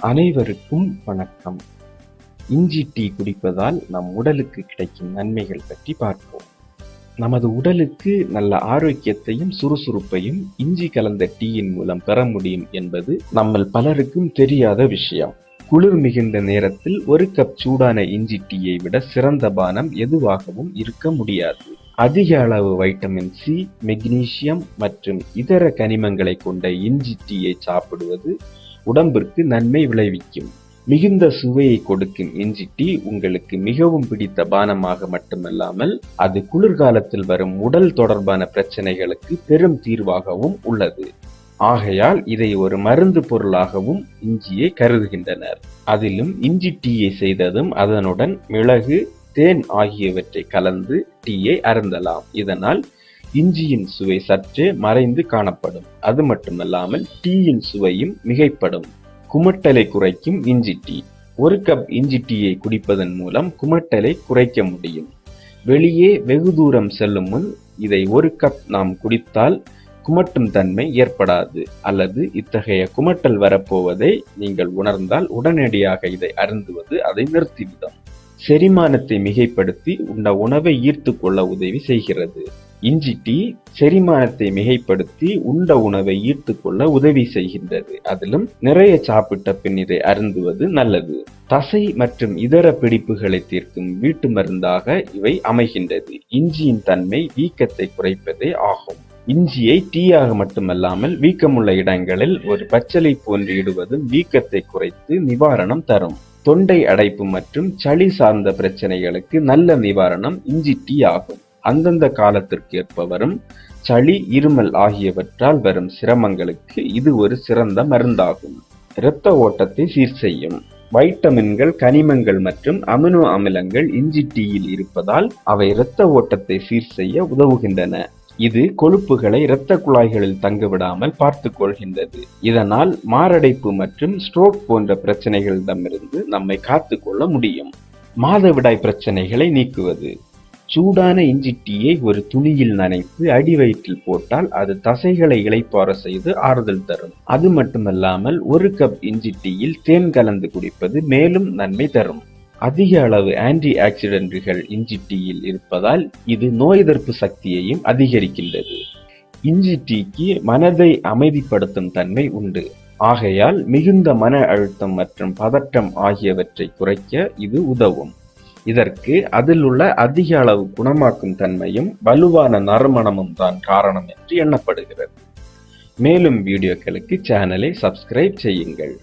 அனைவருக்கும் வணக்கம். இஞ்சி டீ குடிப்பதால் நம் உடலுக்கு கிடைக்கும் நன்மைகள் பற்றி பார்ப்போம். நமது உடலுக்கு நல்ல ஆரோக்கியத்தையும் சுறுசுறுப்பையும் இஞ்சி கலந்த டீயின் மூலம் பெற முடியும் என்பது நம்மள் பலருக்கும் தெரியாத விஷயம். குளிர் மிகுந்த நேரத்தில் ஒரு கப் சூடான இஞ்சி டீயை விட சிறந்த பானம் எதுவாகவும் இருக்க முடியாது. அதிக அளவு வைட்டமின் சி மெக்னீசியம் மற்றும் இதர கனிமங்களை கொண்ட இஞ்சி டீயை சாப்பிடுவது உடம்பிற்கு நன்மை விளைவிக்கும். மிகுந்த சுவையை கொடுக்கும் இஞ்சி டீ உங்களுக்கு மிகவும் பிடித்த பானமாக மட்டுமல்லாமல் அது குளிர்காலத்தில் வரும் உடல் தொடர்பான பிரச்சனைகளுக்கு பெரும் தீர்வாகவும் உள்ளது. ஆகையால் இதை ஒரு மருந்து பொருளாகவும் இஞ்சியை கருதுகின்றனர். அதிலும் இஞ்சி டீயை செய்ததும் அதனுடன் மிளகு தேன் ஆகியவற்றை கலந்து டீயை அருந்தலாம். இதனால் இஞ்சியின் சுவை சற்றே மறைந்து காணப்படும். அது மட்டுமல்லாமல் டீயின் சுவையும் மிகைப்படும். குமட்டலை குறைக்கும் இஞ்சி டீ. ஒரு கப் இஞ்சி டீயை குடிப்பதன் மூலம் குமட்டலை குறைக்க முடியும். வெளியே வெகு தூரம் செல்லும் முன் இதை ஒரு கப் நாம் குடித்தால் குமட்டும் தன்மை ஏற்படாது. அல்லது இத்தகைய குமட்டல் வரப்போவதை நீங்கள் உணர்ந்தால் உடனடியாக இதை அருந்துவது அதை நிறுத்திவிடும். செரிமானத்தை மிகைப்படுத்தி உண்ட உணவை ஈர்த்து கொள்ள உதவி செய்கிறது. இஞ்சி டீ செரிமானத்தை மிகைப்படுத்தி உண்ட உணவை ஈர்த்து கொள்ள உதவி செய்கின்றது. அதிலும் நிறைய சாப்பிட்ட பின் இதை அருந்துவது நல்லது. தசை மற்றும் இதர பிடிப்புகளை தீர்க்கும் வீட்டு மருந்தாக இவை அமைகின்றது. இஞ்சியின் தன்மை வீக்கத்தை குறைப்பதே ஆகும். இஞ்சியை டீயாக மட்டுமல்லாமல் வீக்கமுள்ள இடங்களில் ஒரு பச்சலை போன்று இடுவதும் வீக்கத்தை குறைத்து நிவாரணம் தரும். தொண்டை அடைப்பு மற்றும் சளி சார்ந்த பிரச்சனைகளுக்கு நல்ல நிவாரணம் இஞ்சி டீ ஆகும். அந்தந்த காலத்திற்கு ஏற்ப வரும் சளி இருமல் ஆகியவற்றால் வரும் சிரமங்களுக்கு இது ஒரு சிறந்த மருந்தாகும். இரத்த ஓட்டத்தை சீர் செய்யும். வைட்டமின்கள் கனிமங்கள் மற்றும் அமினோ அமிலங்கள் இஞ்சி டீயில் இருப்பதால் அவை இரத்த ஓட்டத்தை சீர் செய்ய உதவுகின்றன. இது கொழுப்புகளை இரத்த குழாய்களில் தங்கவிடாமல் பார்த்துக் கொள்கின்றது. இதனால் மாரடைப்பு மற்றும் ஸ்ட்ரோக் போன்ற பிரச்சனைகளிடமிருந்து நம்மை காத்துக்கொள்ள முடியும். மாதவிடாய் பிரச்சனைகளை நீக்குவது. சூடான இஞ்சி டீயை ஒரு துணியில் நனைத்து அடி வயிற்றில் போட்டால் அது தசைகளை இளைப்பாற செய்து ஆறுதல் தரும். அது மட்டுமல்லாமல் ஒரு கப் இஞ்சி டீயில் தேன் கலந்து குடிப்பது மேலும் நன்மை தரும். அதிக அளவு ஆன்டி ஆக்சிடென்ட்கள் இஞ்சி டீயில் இருப்பதால் இது நோய் எதிர்ப்பு சக்தியையும் அதிகரிக்கின்றது. இஞ்சி டீக்கு மனதை அமைதிப்படுத்தும் தன்மை உண்டு. ஆகையால் மிகுந்த மன அழுத்தம் மற்றும் பதட்டம் ஆகியவற்றை குறைக்க இது உதவும். இதற்கு அதில் உள்ள அதிக அளவு குணமாக்கும் தன்மையும் வலுவான நறுமணமும் தான் காரணம் என்று எண்ணப்படுகிறது. மேலும் வீடியோக்களுக்கு சேனலை சப்ஸ்கிரைப் செய்யுங்கள்.